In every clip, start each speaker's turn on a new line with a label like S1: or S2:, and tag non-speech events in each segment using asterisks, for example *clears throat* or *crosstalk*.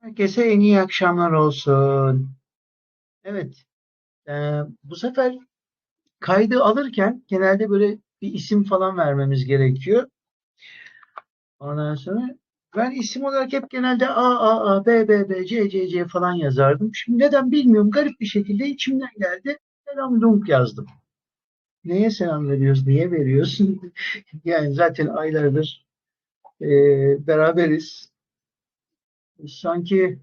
S1: Herkese en iyi akşamlar olsun. Evet, eee, bu sefer kaydı alırken genelde böyle bir isim falan vermemiz gerekiyor. Ondan sonra ben isim olarak hep genelde A, A, A, B, B, B, C, C, C falan yazardım. Şimdi neden bilmiyorum garip bir şekilde içimden geldi. Selam Lung yazdım. Neye selam veriyoruz, niye veriyorsun? *laughs* Yani zaten aylardır eee, beraberiz. Sanki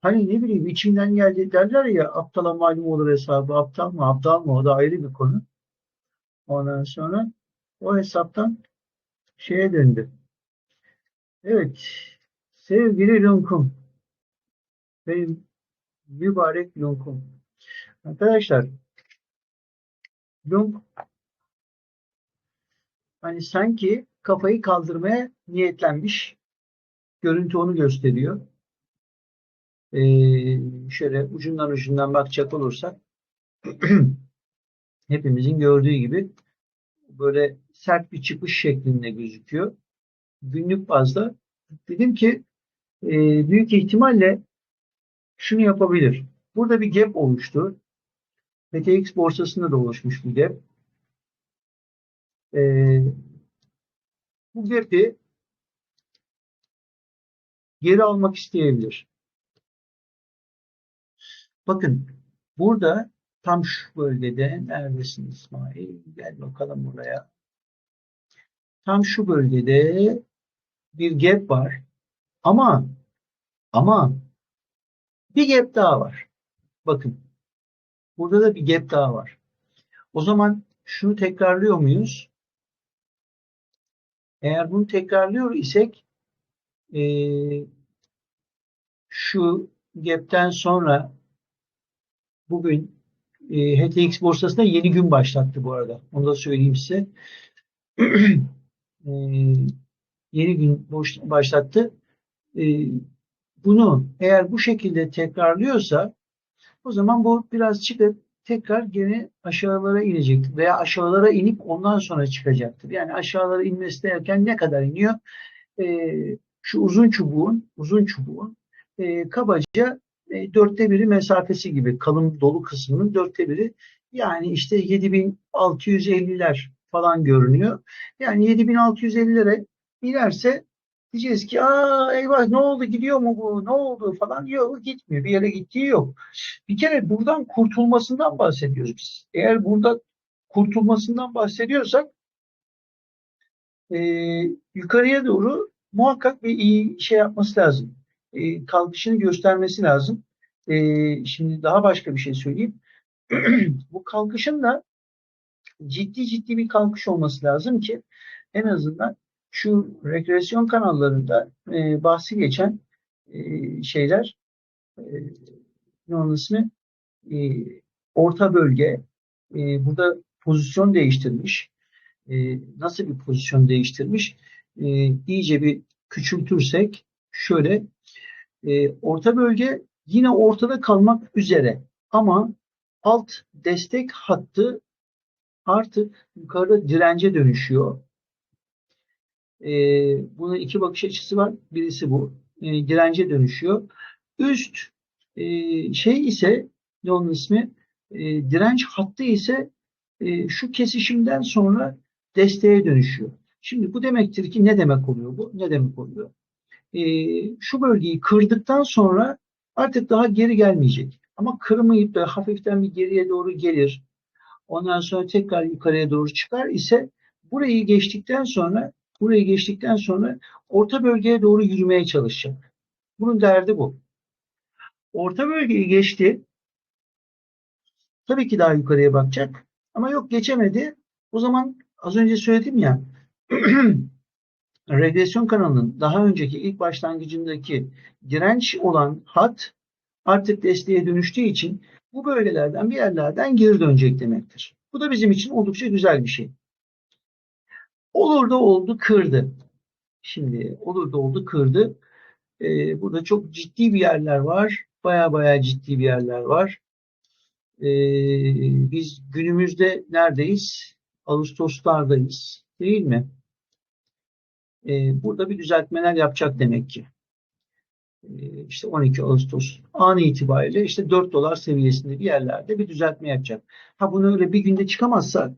S1: hani ne bileyim içimden geldi derler ya aptala malum olur hesabı. Aptal mı aptal mı o da ayrı bir konu. Ondan sonra o hesaptan şeye döndü. Evet sevgili Lunkum benim mübarek Lunkum. Arkadaşlar Lunk hani sanki kafayı kaldırmaya niyetlenmiş. Görüntü onu gösteriyor. Ee, şöyle ucundan ucundan bakacak olursak *clears throat* hepimizin gördüğü gibi böyle sert bir çıkış şeklinde gözüküyor. Günlük bazda dedim ki e, büyük ihtimalle şunu yapabilir. Burada bir gap oluştu. FTX borsasında da oluşmuş bir gap. E, bu gap'i geri almak isteyebilir. Bakın burada tam şu bölgede neredesin İsmail? Gel bakalım buraya. Tam şu bölgede bir gap var. Ama ama bir gap daha var. Bakın. Burada da bir gap daha var. O zaman şunu tekrarlıyor muyuz? Eğer bunu tekrarlıyor isek e, şu gap'ten sonra bugün e, HTX borsasında yeni gün başlattı bu arada. Onu da söyleyeyim size. *clears throat* e, yeni gün başlattı. E, bunu eğer bu şekilde tekrarlıyorsa o zaman bu biraz çıkıp tekrar gene aşağılara inecektir veya aşağılara inip ondan sonra çıkacaktır. Yani aşağılara inmesi derken ne kadar iniyor? E, şu uzun çubuğun uzun çubuğun e, kabaca e, dörtte biri mesafesi gibi kalın dolu kısmının dörtte biri yani işte 7650'ler falan görünüyor. Yani 7650'lere inerse diyeceğiz ki aa eyvah ne oldu gidiyor mu bu ne oldu falan yok gitmiyor bir yere gittiği yok. Bir kere buradan kurtulmasından bahsediyoruz biz. Eğer burada kurtulmasından bahsediyorsak e, yukarıya doğru muhakkak bir iyi şey yapması lazım. E, kalkışını göstermesi lazım. E, şimdi daha başka bir şey söyleyeyim. *clears throat* bu kalkışın da ciddi ciddi bir kalkış olması lazım ki en azından şu regresyon kanallarında e, bahsi geçen e, şeyler e, ne onun ismi e, orta bölge e, burada pozisyon değiştirmiş. E, nasıl bir pozisyon değiştirmiş? E, iyice bir küçültürsek şöyle e, orta bölge yine ortada kalmak üzere ama alt destek hattı artık yukarıda dirence dönüşüyor. E, bunun iki bakış açısı var. Birisi bu. E, dirence dönüşüyor. Üst e, şey ise ne onun ismi? E, direnç hattı ise e, şu kesişimden sonra desteğe dönüşüyor. Şimdi bu demektir ki ne demek oluyor bu? Ne demek oluyor? E, şu bölgeyi kırdıktan sonra artık daha geri gelmeyecek. Ama kırmayıp da hafiften bir geriye doğru gelir. Ondan sonra tekrar yukarıya doğru çıkar ise burayı geçtikten sonra burayı geçtikten sonra orta bölgeye doğru yürümeye çalışacak. Bunun derdi bu. Orta bölgeyi geçti. Tabii ki daha yukarıya bakacak. Ama yok geçemedi. O zaman az önce söyledim ya *clears throat* regresyon kanalının daha önceki ilk başlangıcındaki direnç olan hat artık desteğe dönüştüğü için bu bölgelerden bir yerlerden geri dönecek demektir. Bu da bizim için oldukça güzel bir şey. Olur da oldu kırdı. Şimdi olur da oldu kırdı. Ee, burada çok ciddi bir yerler var. Baya baya ciddi bir yerler var. Ee, biz günümüzde neredeyiz? Ağustoslardayız. Değil mi? Ee, burada bir düzeltmeler yapacak demek ki. e, işte 12 Ağustos an itibariyle işte 4 dolar seviyesinde bir yerlerde bir düzeltme yapacak. Ha bunu öyle bir günde çıkamazsa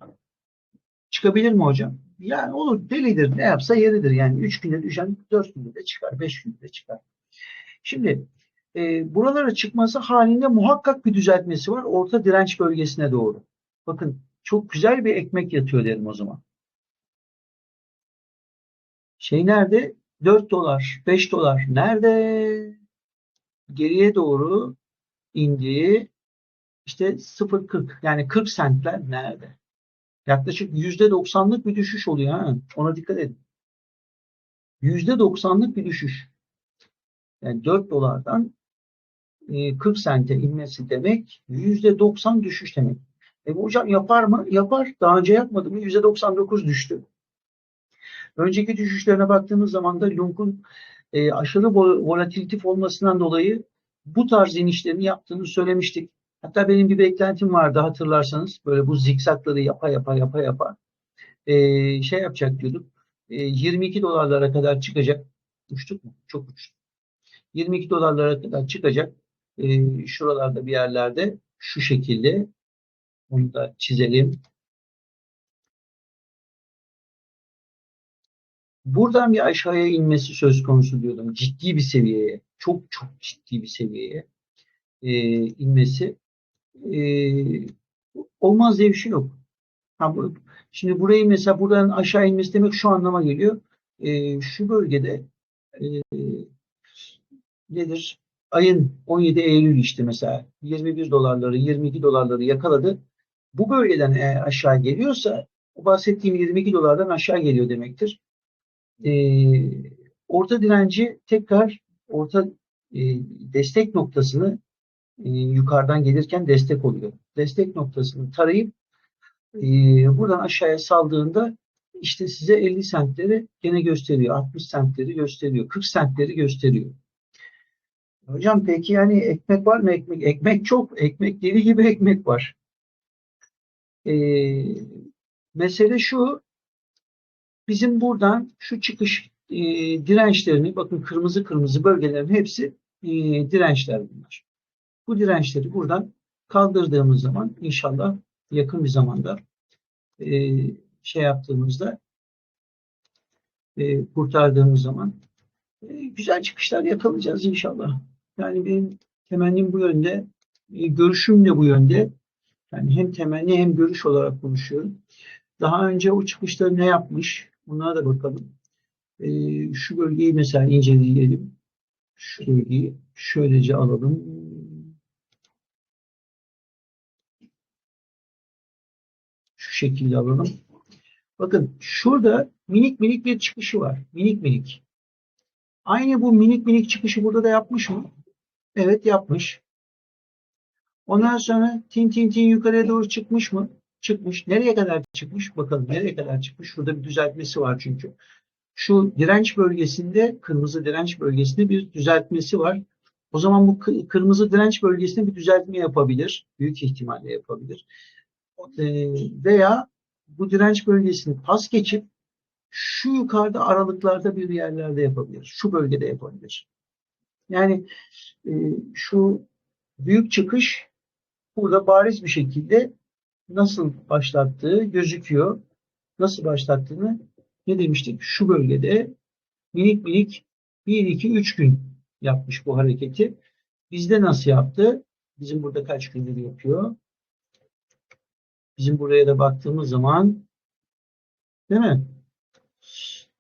S1: çıkabilir mi hocam? Yani olur delidir ne yapsa yeridir. Yani 3 günde düşen 4 günde de çıkar 5 günde de çıkar. Şimdi e, buralara çıkması halinde muhakkak bir düzeltmesi var orta direnç bölgesine doğru. Bakın çok güzel bir ekmek yatıyor derim o zaman. Şey nerede? 4 dolar, 5 dolar nerede? Geriye doğru indi. İşte 0.40 yani 40 sentler nerede? Yaklaşık %90'lık bir düşüş oluyor. Ha? Ona dikkat edin. %90'lık bir düşüş. Yani 4 dolardan 40 e, sente inmesi demek %90 düşüş demek. E hocam yapar mı? Yapar. Daha önce yapmadı mı? %99 düştü. Önceki düşüşlerine baktığımız zaman da Lung'un e, aşırı volatiltif olmasından dolayı bu tarz inişlerini yaptığını söylemiştik. Hatta benim bir beklentim vardı hatırlarsanız. Böyle bu zikzakları yapa yapa yapa yapa e, şey yapacak diyorduk. E, 22 dolarlara kadar çıkacak. Uçtuk mu? Çok uçtuk. 22 dolarlara kadar çıkacak. E, şuralarda bir yerlerde şu şekilde onu da çizelim. Buradan bir aşağıya inmesi söz konusu diyordum. Ciddi bir seviyeye, çok çok ciddi bir seviyeye e, inmesi e, olmaz diye bir şey yok. Ha, bu, şimdi burayı mesela buradan aşağı inmesi demek şu anlama geliyor. E, şu bölgede e, nedir? Ayın 17 Eylül işte mesela 21 dolarları, 22 dolarları yakaladı. Bu bölgeden eğer aşağı geliyorsa bahsettiğim 22 dolardan aşağı geliyor demektir e, orta direnci tekrar orta e, destek noktasını e, yukarıdan gelirken destek oluyor. Destek noktasını tarayıp e, buradan aşağıya saldığında işte size 50 sentleri gene gösteriyor. 60 sentleri gösteriyor. 40 sentleri gösteriyor. Hocam peki yani ekmek var mı? Ekmek, ekmek çok. Ekmek deli gibi ekmek var. Ee, mesele şu bizim buradan şu çıkış e, dirençlerini bakın kırmızı kırmızı bölgelerin hepsi e, dirençler bunlar. Bu dirençleri buradan kaldırdığımız zaman inşallah yakın bir zamanda e, şey yaptığımızda e, kurtardığımız zaman e, güzel çıkışlar yakalayacağız inşallah. Yani benim temennim bu yönde, e, görüşüm de bu yönde. Yani hem temenni hem görüş olarak konuşuyorum. Daha önce o çıkışları ne yapmış? Bunlara da bakalım. Ee, şu bölgeyi mesela inceleyelim. Şu bölgeyi şöylece alalım. Şu şekilde alalım. Bakın şurada minik minik bir çıkışı var. Minik minik. Aynı bu minik minik çıkışı burada da yapmış mı? Evet yapmış. Ondan sonra tin tin tin yukarıya doğru çıkmış mı? Çıkmış. Nereye kadar çıkmış? Bakalım nereye kadar çıkmış? Şurada bir düzeltmesi var çünkü. Şu direnç bölgesinde, kırmızı direnç bölgesinde bir düzeltmesi var. O zaman bu kırmızı direnç bölgesinde bir düzeltme yapabilir. Büyük ihtimalle yapabilir. Ee, veya bu direnç bölgesini pas geçip şu yukarıda aralıklarda bir yerlerde yapabilir. Şu bölgede yapabilir. Yani e, şu büyük çıkış burada bariz bir şekilde nasıl başlattığı gözüküyor. Nasıl başlattığını ne demiştik? Şu bölgede minik minik 1, 2, 3 gün yapmış bu hareketi. Bizde nasıl yaptı? Bizim burada kaç gündür yapıyor? Bizim buraya da baktığımız zaman değil mi?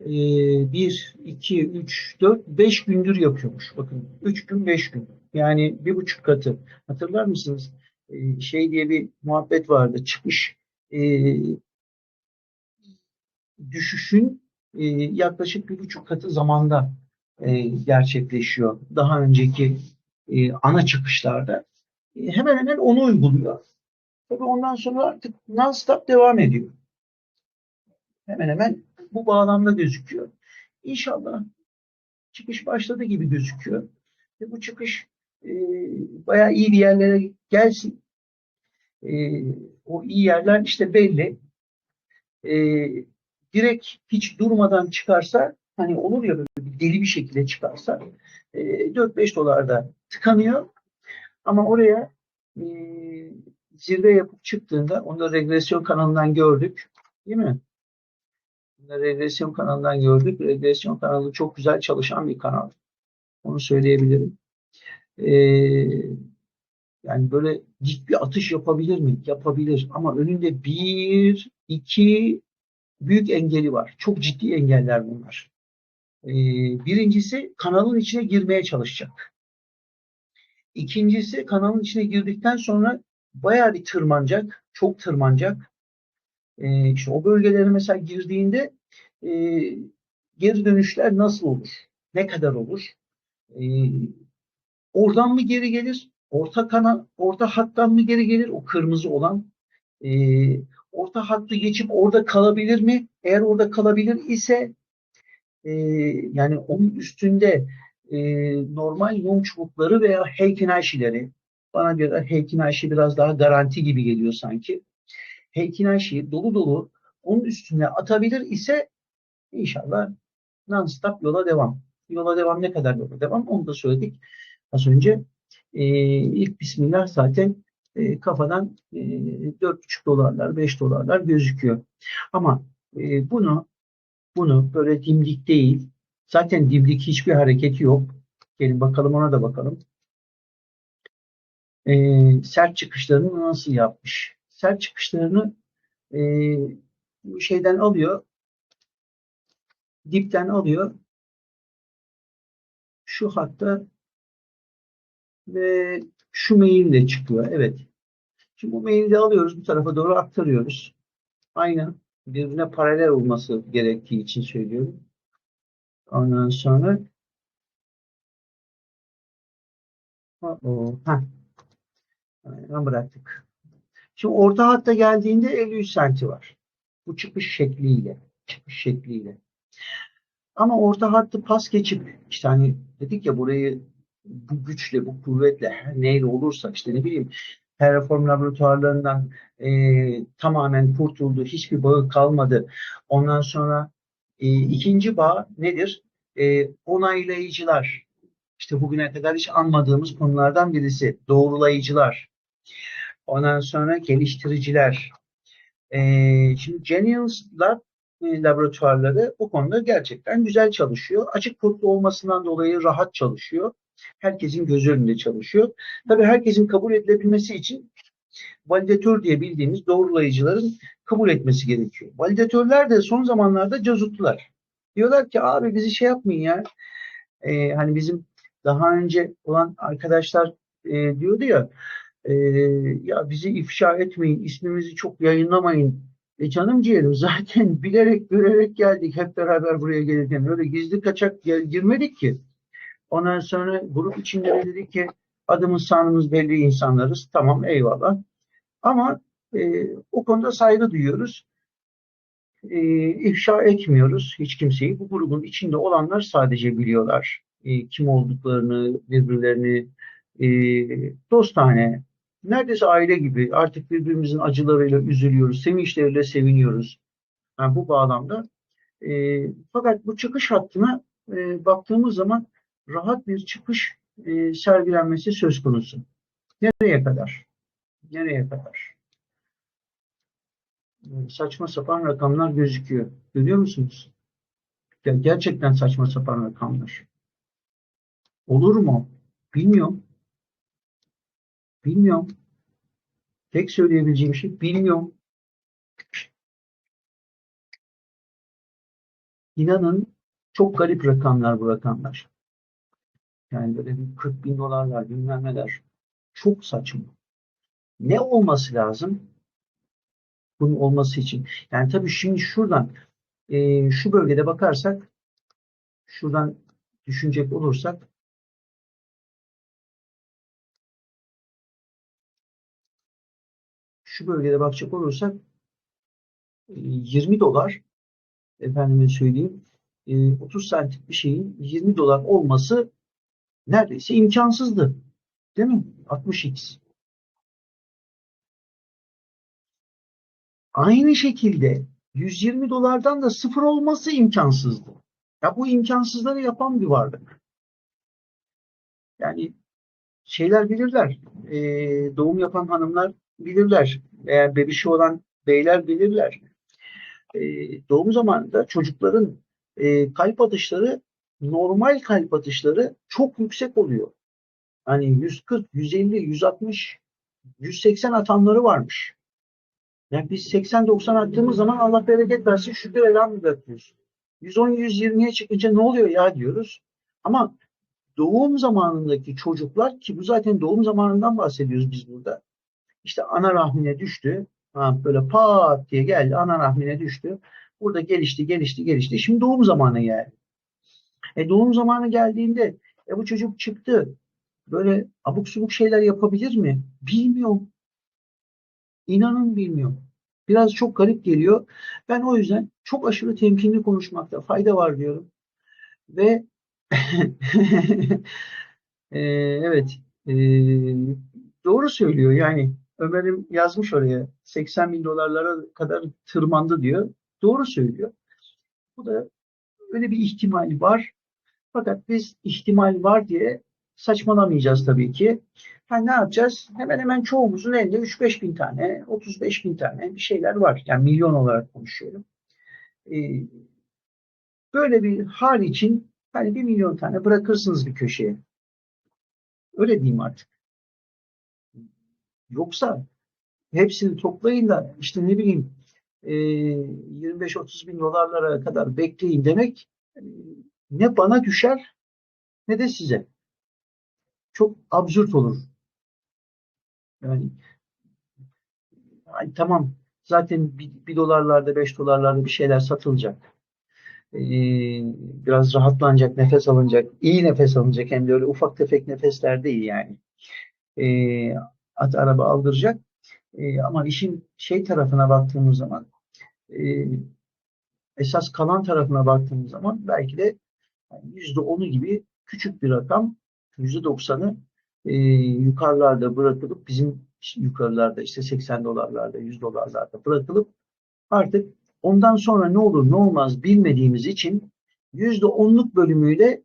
S1: Ee, 1, 2, 3, 4, 5 gündür yapıyormuş. Bakın 3 gün 5 gün. Yani bir buçuk katı. Hatırlar mısınız? E, şey diye bir muhabbet vardı. Çıkış e, düşüşün e, yaklaşık bir buçuk katı zamanda e, gerçekleşiyor. Daha önceki e, ana çıkışlarda. E, hemen hemen onu uyguluyor. Tabii ondan sonra artık non-stop devam ediyor. Hemen hemen bu bağlamda gözüküyor. İnşallah çıkış başladı gibi gözüküyor. Ve bu çıkış e, bayağı iyi bir yerlere gelsin e, o iyi yerler işte belli. E, direkt hiç durmadan çıkarsa hani olur ya böyle bir deli bir şekilde çıkarsa e, 4-5 dolarda tıkanıyor. Ama oraya e, zirve yapıp çıktığında onu da regresyon kanalından gördük. Değil mi? Bunu regresyon kanalından gördük. Regresyon kanalı çok güzel çalışan bir kanal. Onu söyleyebilirim. Ee, yani böyle dik bir atış yapabilir mi? Yapabilir. Ama önünde bir, iki büyük engeli var. Çok ciddi engeller bunlar. Ee, birincisi kanalın içine girmeye çalışacak. İkincisi kanalın içine girdikten sonra bayağı bir tırmanacak. Çok tırmanacak. Ee, işte o bölgelere mesela girdiğinde e, geri dönüşler nasıl olur? Ne kadar olur? E, oradan mı geri gelir? Orta kanal, orta hattan mı geri gelir? O kırmızı olan. E, orta hattı geçip orada kalabilir mi? Eğer orada kalabilir ise e, yani onun üstünde e, normal mum çubukları veya Heikinai'şileri bana göre Heikinai'şi biraz daha garanti gibi geliyor sanki. Heikinai'şiyi dolu dolu onun üstüne atabilir ise inşallah non-stop yola devam. Yola devam ne kadar yola devam onu da söyledik az önce. E, ilk Bismillah zaten e, kafadan e, 4,5 dolarlar 5 dolarlar gözüküyor. Ama e, bunu bunu böyle dimdik değil zaten dimdik hiçbir hareketi yok. Gelin bakalım ona da bakalım. E, sert çıkışlarını nasıl yapmış? Sert çıkışlarını e, şeyden alıyor dipten alıyor. Şu hatta ve şu maille çıkıyor. Evet. Şimdi bu maili de alıyoruz. Bu tarafa doğru aktarıyoruz. Aynı birbirine paralel olması gerektiği için söylüyorum. Ondan sonra ha. Aynen bıraktık. Şimdi orta hatta geldiğinde 53 senti var. Bu çıkış şekliyle. Çıkış şekliyle. Ama orta hattı pas geçip işte hani dedik ya burayı bu güçle, bu kuvvetle her neyle olursa işte ne bileyim Terraform laboratuvarlarından e, tamamen kurtuldu. Hiçbir bağı kalmadı. Ondan sonra e, ikinci bağ nedir? E, onaylayıcılar. İşte bugüne kadar hiç anmadığımız konulardan birisi. Doğrulayıcılar. Ondan sonra geliştiriciler. E, şimdi Genius Lab e, laboratuvarları bu konuda gerçekten güzel çalışıyor. Açık kodlu olmasından dolayı rahat çalışıyor. Herkesin göz önünde çalışıyor. Tabii herkesin kabul edilebilmesi için validatör diye bildiğimiz doğrulayıcıların kabul etmesi gerekiyor. Validatörler de son zamanlarda cazuttular. Diyorlar ki abi bizi şey yapmayın ya. Ee, hani bizim daha önce olan arkadaşlar e, diyordu ya e, ya bizi ifşa etmeyin, ismimizi çok yayınlamayın e canım ciğerim zaten *laughs* bilerek görerek geldik hep beraber buraya gelirken. Öyle gizli kaçak gel, girmedik ki. Ondan sonra grup içinde dedik ki adımız sanımız belli insanlarız. Tamam eyvallah. Ama e, o konuda saygı duyuyoruz. E, ifşa etmiyoruz hiç kimseyi. Bu grubun içinde olanlar sadece biliyorlar. E, kim olduklarını, birbirlerini e, dostane, neredeyse aile gibi artık birbirimizin acılarıyla üzülüyoruz, sevinçleriyle seviniyoruz. Yani bu bağlamda. E, fakat bu çıkış hattına e, baktığımız zaman rahat bir çıkış e, sergilenmesi söz konusu. Nereye kadar? Nereye kadar? Saçma sapan rakamlar gözüküyor. Görüyor musunuz? Ya gerçekten saçma sapan rakamlar. Olur mu? Bilmiyorum. Bilmiyorum. Tek söyleyebileceğim şey bilmiyorum. İnanın çok garip rakamlar bu rakamlar. Yani böyle bir 40 bin dolarlar bilmem neler. Çok saçma. Ne olması lazım? Bunun olması için. Yani tabii şimdi şuradan e, şu bölgede bakarsak şuradan düşünecek olursak şu bölgede bakacak olursak 20 e, dolar efendime söyleyeyim 30 e, santim bir şeyin 20 dolar olması neredeyse imkansızdı. Değil mi? 60x. Aynı şekilde 120 dolardan da sıfır olması imkansızdı. Ya bu imkansızları yapan bir varlık. Yani şeyler bilirler. E, doğum yapan hanımlar bilirler. Eğer bebişi olan beyler bilirler. E, doğum zamanında çocukların e, kalp atışları normal kalp atışları çok yüksek oluyor. Hani 140, 150, 160, 180 atanları varmış. Yani biz 80-90 attığımız zaman Allah bereket versin şükür elhamdülillah diyoruz. 110-120'ye çıkınca ne oluyor ya diyoruz. Ama doğum zamanındaki çocuklar ki bu zaten doğum zamanından bahsediyoruz biz burada. İşte ana rahmine düştü. Böyle pat diye geldi ana rahmine düştü. Burada gelişti gelişti gelişti. Şimdi doğum zamanı geldi. E doğum zamanı geldiğinde e bu çocuk çıktı. Böyle abuk subuk şeyler yapabilir mi? Bilmiyorum. İnanın bilmiyorum. Biraz çok garip geliyor. Ben o yüzden çok aşırı temkinli konuşmakta fayda var diyorum. Ve *laughs* e, evet e, doğru söylüyor yani Ömer'im yazmış oraya 80 bin dolarlara kadar tırmandı diyor. Doğru söylüyor. Bu da öyle bir ihtimal var. Fakat biz ihtimal var diye saçmalamayacağız tabii ki. Yani ne yapacağız? Hemen hemen çoğumuzun elinde 3-5 bin tane, 35 bin tane bir şeyler var. Yani milyon olarak konuşuyorum. Ee, böyle bir hal için hani bir milyon tane bırakırsınız bir köşeye. Öyle diyeyim artık. Yoksa hepsini toplayın da işte ne bileyim 25-30 bin dolarlara kadar bekleyin demek ne bana düşer ne de size. Çok absürt olur. Yani, yani tamam zaten bir, bir dolarlarda beş dolarlarda bir şeyler satılacak. Ee, biraz rahatlanacak, nefes alınacak, iyi nefes alınacak hem de öyle ufak tefek nefesler değil yani. Ee, at araba aldıracak. Ee, ama işin şey tarafına baktığımız zaman e, esas kalan tarafına baktığımız zaman belki de yüzde onu gibi küçük bir rakam yüzde doksanı e, yukarılarda bırakılıp bizim yukarılarda işte 80 dolarlarda 100 dolarlarda bırakılıp artık ondan sonra ne olur ne olmaz bilmediğimiz için yüzde onluk bölümüyle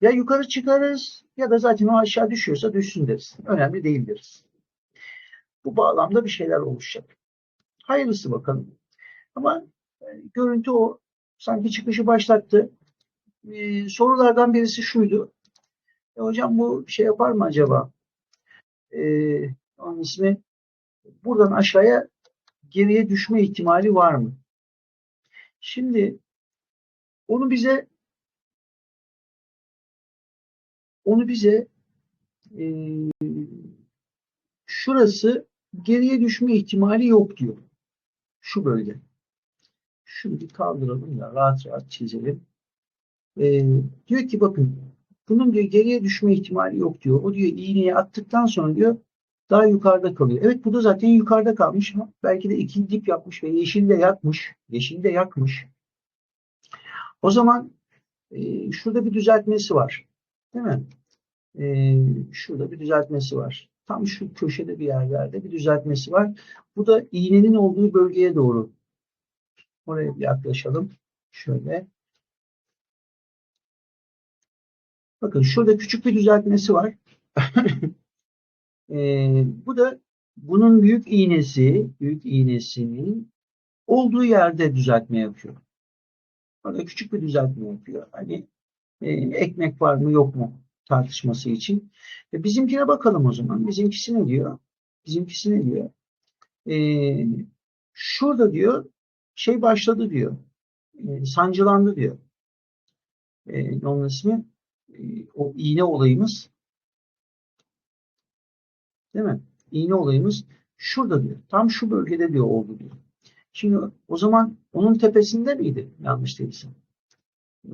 S1: ya yukarı çıkarız ya da zaten o aşağı düşüyorsa düşsün deriz. Önemli değil deriz. Bu bağlamda bir şeyler oluşacak. Hayırlısı bakalım. Ama e, görüntü o. Sanki çıkışı başlattı. Ee, sorulardan birisi şuydu. E, hocam bu şey yapar mı acaba? Ee, onun ismi buradan aşağıya geriye düşme ihtimali var mı? Şimdi onu bize onu bize e, şurası geriye düşme ihtimali yok diyor. Şu bölge. Şunu bir kaldıralım da rahat rahat çizelim. E, diyor ki bakın bunun diyor geriye düşme ihtimali yok diyor. O diyor iğneyi attıktan sonra diyor daha yukarıda kalıyor. Evet bu da zaten yukarıda kalmış. Belki de ikili dip yapmış ve yeşil de yakmış. Yeşil de yakmış. O zaman e, şurada bir düzeltmesi var. Değil mi? E, şurada bir düzeltmesi var. Tam şu köşede bir yerlerde bir düzeltmesi var. Bu da iğnenin olduğu bölgeye doğru. Oraya bir yaklaşalım. Şöyle. Bakın şurada küçük bir düzeltmesi var. *laughs* e, bu da bunun büyük iğnesi, büyük iğnesinin olduğu yerde düzeltme yapıyor. Orada küçük bir düzeltme yapıyor. Hani e, ekmek var mı yok mu tartışması için. E, bizimkine bakalım o zaman. Bizimkisi ne diyor? Bizimkisi ne diyor? E, şurada diyor şey başladı diyor. E, sancılandı diyor. E, onun ismi o iğne olayımız değil mi? İğne olayımız şurada diyor. Tam şu bölgede diyor oldu diyor. Şimdi o zaman onun tepesinde miydi? Yanlış değilsem. Ee,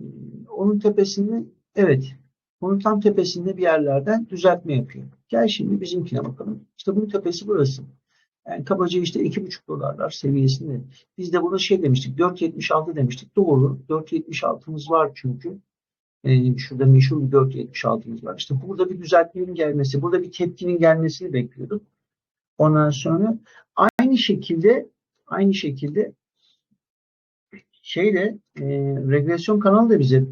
S1: onun tepesinde evet. Onun tam tepesinde bir yerlerden düzeltme yapıyor. Gel şimdi bizimkine bakalım. İşte bunun tepesi burası. Yani kabaca işte 2,5 dolarlar seviyesinde. Biz de buna şey demiştik. 4.76 demiştik. Doğru. 4.76'mız var çünkü. E, şurada meşhur bir 476'mız var. İşte burada bir düzeltmenin gelmesi, burada bir tepkinin gelmesini bekliyorduk. Ondan sonra aynı şekilde aynı şekilde şeyle e, regresyon kanalı da bize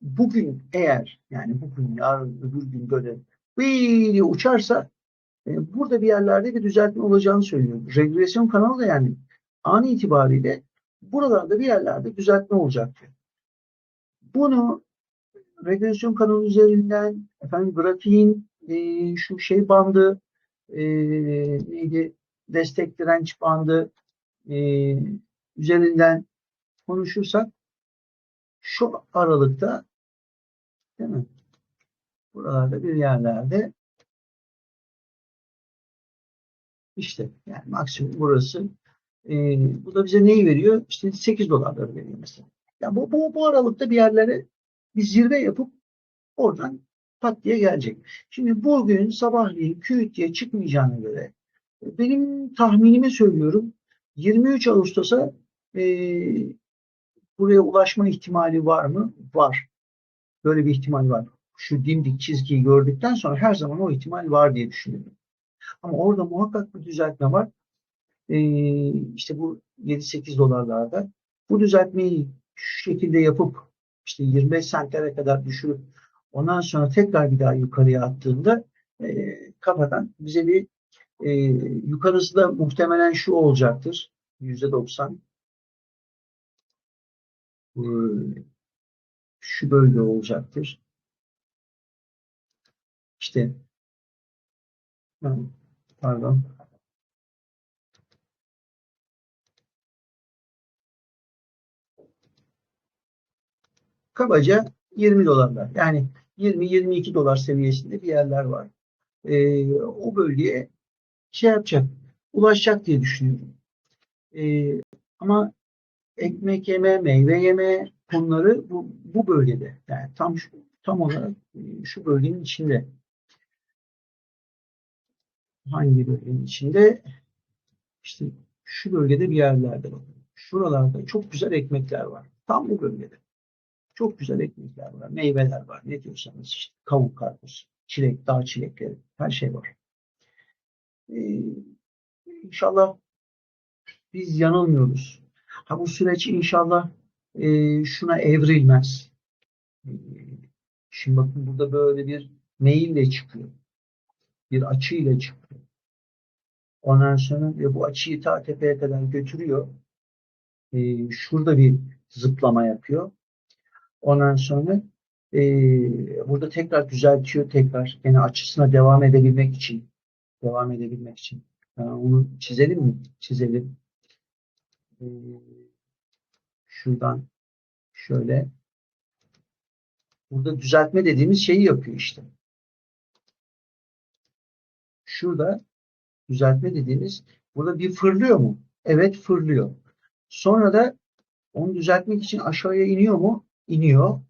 S1: bugün eğer yani bugün yarın öbür gün böyle diye uçarsa e, burada bir yerlerde bir düzeltme olacağını söylüyor. Regresyon kanalı da yani an itibariyle buralarda bir yerlerde düzeltme olacak. Bunu regresyon kanalı üzerinden efendim grafiğin e, şu şey bandı e, neydi destek direnç bandı e, üzerinden konuşursak şu aralıkta değil mi? Buralarda bir yerlerde işte yani maksimum burası. E, bu da bize neyi veriyor? İşte 8 dolarları veriyor mesela. Yani bu, bu, bu aralıkta bir yerlere bir zirve yapıp oradan pat diye gelecek. Şimdi bugün sabahleyin diye çıkmayacağına göre benim tahminimi söylüyorum. 23 Ağustos'a e, buraya ulaşma ihtimali var mı? Var. Böyle bir ihtimal var. Şu dimdik çizgiyi gördükten sonra her zaman o ihtimal var diye düşünüyorum. Ama orada muhakkak bir düzeltme var. E, işte bu 7-8 dolarlarda. Bu düzeltmeyi şu şekilde yapıp işte 25 sentlere kadar düşürüp ondan sonra tekrar bir daha yukarıya attığında e, kafadan bize bir e, yukarısı da muhtemelen şu olacaktır. Yüzde doksan. E, şu bölge olacaktır. İşte pardon. Kabaca 20 dolarlar. Yani 20-22 dolar seviyesinde bir yerler var. Ee, o bölgeye şey yapacak, ulaşacak diye düşünüyorum. Ee, ama ekmek yeme, meyve yeme konuları bu, bu bölgede. Yani tam şu, tam olarak e, şu bölgenin içinde. Hangi bölgenin içinde? İşte şu bölgede bir yerlerde bakın. Şuralarda çok güzel ekmekler var. Tam bu bölgede. Çok güzel ekmekler var, meyveler var. Ne diyorsanız işte kavuk, karpuz, çilek, dağ çilekleri, her şey var. Ee, inşallah biz yanılmıyoruz. Ha bu süreç inşallah e, şuna evrilmez. E, şimdi bakın burada böyle bir meyille çıkıyor. Bir açıyla çıkıyor. Ondan sonra ve bu açıyı ta tepeye kadar götürüyor. E, şurada bir zıplama yapıyor. Ondan sonra e, burada tekrar düzeltiyor tekrar. Yani açısına devam edebilmek için. Devam edebilmek için. Yani onu çizelim mi? Çizelim. E, şuradan şöyle burada düzeltme dediğimiz şeyi yapıyor işte. Şurada düzeltme dediğimiz burada bir fırlıyor mu? Evet fırlıyor. Sonra da onu düzeltmek için aşağıya iniyor mu? İniyor.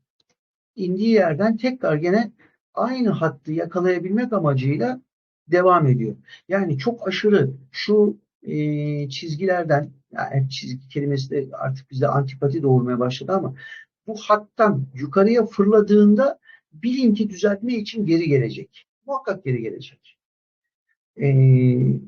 S1: İndiği yerden tekrar gene aynı hattı yakalayabilmek amacıyla devam ediyor. Yani çok aşırı şu e, çizgilerden yani çizgi kelimesi de artık bizde antipati doğurmaya başladı ama bu hattan yukarıya fırladığında bilin ki düzeltme için geri gelecek. Muhakkak geri gelecek. Ee,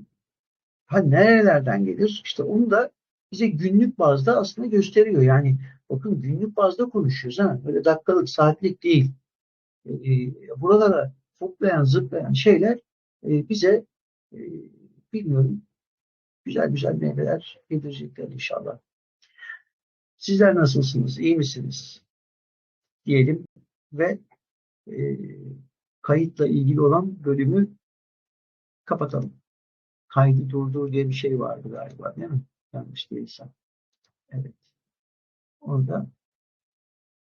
S1: ha nerelerden gelir? İşte onu da bize günlük bazda aslında gösteriyor. Yani bakın günlük bazda konuşuyoruz. Ha? Böyle dakikalık, saatlik değil. E, e buralara toplayan, zıplayan şeyler e, bize e, bilmiyorum güzel güzel meyveler getirecekler inşallah. Sizler nasılsınız? İyi misiniz? Diyelim ve e, kayıtla ilgili olan bölümü kapatalım. Kaydı durdur diye bir şey vardı galiba değil mi? Yanlış değilsem. Evet. Orada